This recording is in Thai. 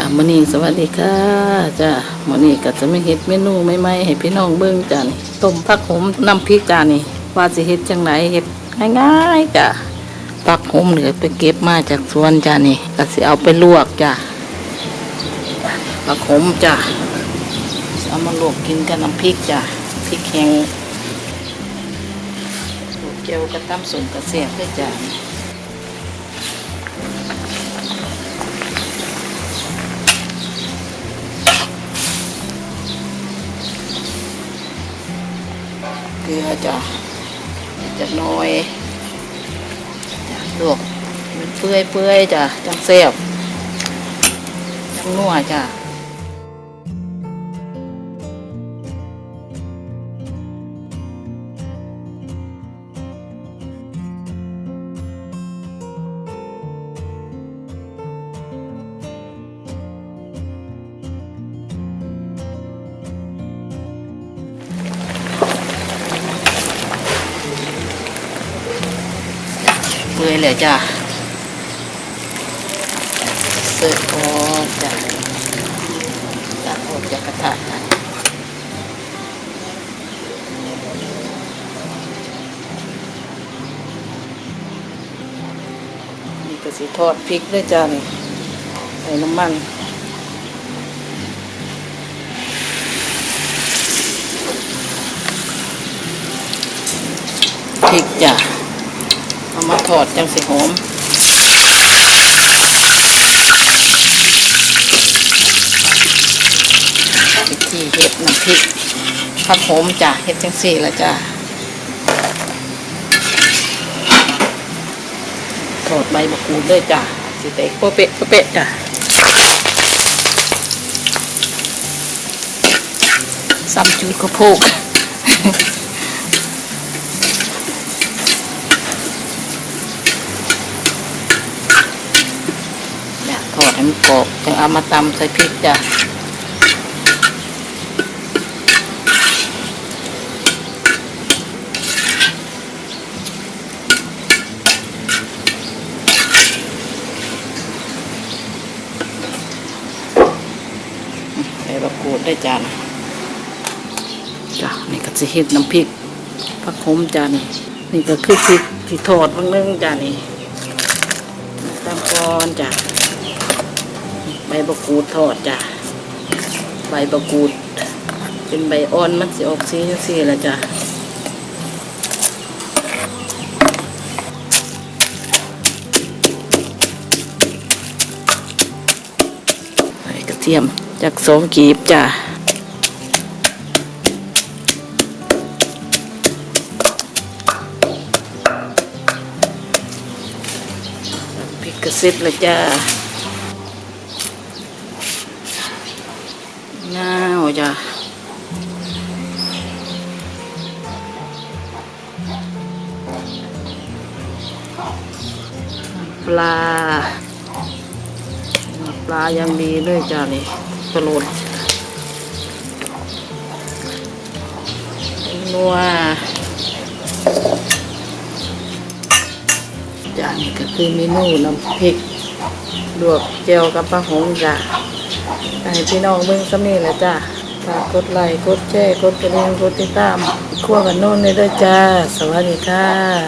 จ้ะมื้อนี้สวัสดีค่ะจ้ะมื้อนี้ก็จะไม่เฮ็ดเมนูใหม่ๆให้พี่น้องเบิ่งจ้ะนี่ต้มผักขมน้ำพริกจ้ะนี่ว่าสิเฮ็ดจังไดเฮ็ดง่ายๆจ้ะผักขมเหลือไปเก็บมาจากสวนจ้ะนี่ก็สิเอาไปลวกจ้ะผักขมจ้ะเอามาลวกกินกับน้ำพริกจ้ะพริกแห้งลวกเจียวกับตำส้มกระเสียบด้วยจ้ะ ลือจ้ะจะน้อยจะลวกมันเปื่อยเปื่อยๆจ้ะจังเสียบจังนัวจ้ะ ยเลยจ้ะเสิร์ฟออกจ้ะตักออกจากกระทะนี่ก็สิทอดพริกด้วยจ้ะนี่ใส่น้ำมันพริกจ้ะ มาทอดจังสิหอมวิธีเฮ็ดน้ำพริกผักหอมจ้ะเฮ็ดจังสี่ละจ้ะทอดใบมะกรูดด้วยจ้ะสิเต็กโปเปะโปเปะจ้ะซ้ำจูดกระโพก เนี่ยทอด ให้มันกรอบจึงเอามาตำใส่พริกจ้ะใส่บะกรูดได้จ้ะนจ้ะนี่ก็จะเฮ็ดน้ำพริกผักโขมจ้ะนี่นี่ก็คือพริกที่ทอดบางนึงจ้ะนี่ตามก้อนจ้ะ ใบบะกูดทอดจ้ะใบบะกูด เป็นใบอ่อนมันสิออกสีจังสีละจ้ะใส่กระเทียมจากสองกีบจ้ะพริกกระซิบเลยจ้ะน้าว จ้ะปลา ปลายังดีด้วยจ้ะนี่กระโหลดนัวจ้ะนี่ก็คือเมนูน้ำพริกลวกเจียวกับปลาหงจ้ะให้พี่น้องเบิ่งสำนี่แหละจ้ะ ฝากกดไลค์กดแชร์กดกระดิ่งกดติดตาม คั่วกันโน่นได้ด้วยจ้า สวัสดีค่ะ